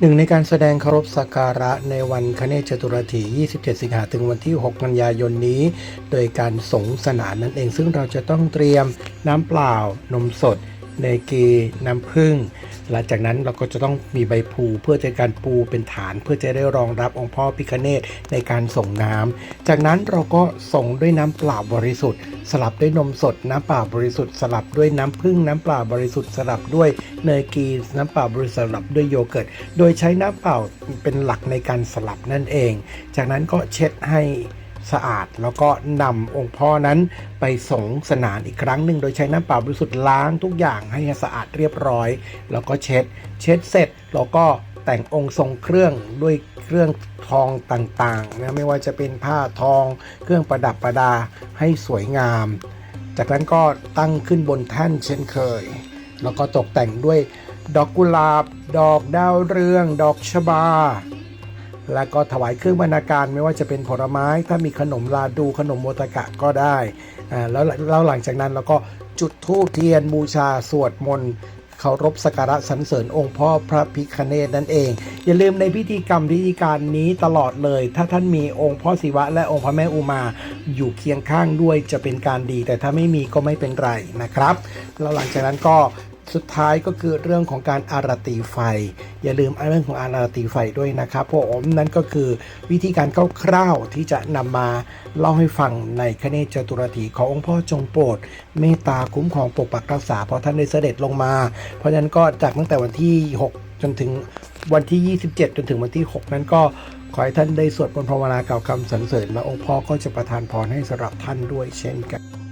หนึ่งในการแสดงเคารพสักการะในวันคเนศจตุรถี 27 สิงหาถึงวันที่ 6 กันยายนนี้ โดยการสงสนานนั่นเองซึ่งเราจะต้องเตรียมน้ำเปล่านมสด เนยกีน้ำผึ้งหลังจากนั้นเราก็จะต้องมีใบพลูเพื่อจะการปูเป็นฐาน เพื่อจะได้รองรับองค์พ่อพิคเนตในการส่งน้ำจากนั้นเราก็ส่งด้วยน้ำเปล่าบริสุทธิ์ สลับด้วยนมสดน้ำเปล่าบริสุทธิ์สลับด้วยน้ำผึ้งน้ำเปล่าบริสุทธิ์สลับด้วยเนยกีน้ำเปล่าบริสุทธิ์สลับด้วยโยเกิร์ตโดยใช้น้ำเปล่าเป็นหลักในการสลับนั่นเอง จากนั้นก็เช็ดให้ สะอาด แล้วก็นำองค์พ่อนั้นไปสงสนานอีกครั้งหนึ่งโดยใช้น้ำเปล่าบริสุทธิ์ล้างทุกอย่างให้สะอาดเรียบร้อย แล้วก็เช็ด เช็ดเสร็จเราก็แต่งองค์ทรงเครื่องด้วยเครื่องทองต่างๆนะไม่ว่าจะเป็นผ้าทอง เครื่องประดับประดาให้สวยงาม จากนั้นก็ตั้งขึ้นบนแท่นเช่นเคย แล้วก็ตกแต่งด้วยดอกกุหลาบ ดอกดาวเรือง ดอกชบา แล้วก็ถวายเครื่องบรรณาการไม่ว่าจะเป็นผลไม้ ถ้ามีขนมลาดูขนมโมตกะก็ได้แล้วแล้วหลังจากนั้นเราก็จุดธูปเทียนบูชาสวดมนต์เคารพสักการะสรรเสริญองค์พ่อพระพิคเนตนั่นเอง อย่าลืมในพิธีกรรมพิธีการนี้ตลอดเลย ถ้าท่านมีองค์พ่อศิวะและองค์พระแม่อุมาอยู่เคียงข้างด้วยจะเป็นการดี แต่ถ้าไม่มีก็ไม่เป็นไรนะครับแล้วหลังจากนั้นก็ สุดท้ายก็คือเรื่องของการอาราตีไฟ อย่าลืมเรื่องของอาราตีไฟด้วยนะครับผมนั่นก็คือวิธีการคร่าวๆที่จะนำมาเล่าให้ฟังในคเนจตุรถีขององค์พ่อจงโปรดเมตตาคุ้มครองปกปักรักษาเพราะท่านได้เสด็จลงมา เพราะฉะนั้นก็จากตั้งแต่วันที่ 6 จนถึงวันที่ 27 จนถึงวันที่ 6 นั้นก็ขอให้ท่านได้สวดมนต์ภาวนาเก่าคำสรรเสริญและองค์พ่อก็จะประทานพรให้สำหรับท่านด้วยเช่นกัน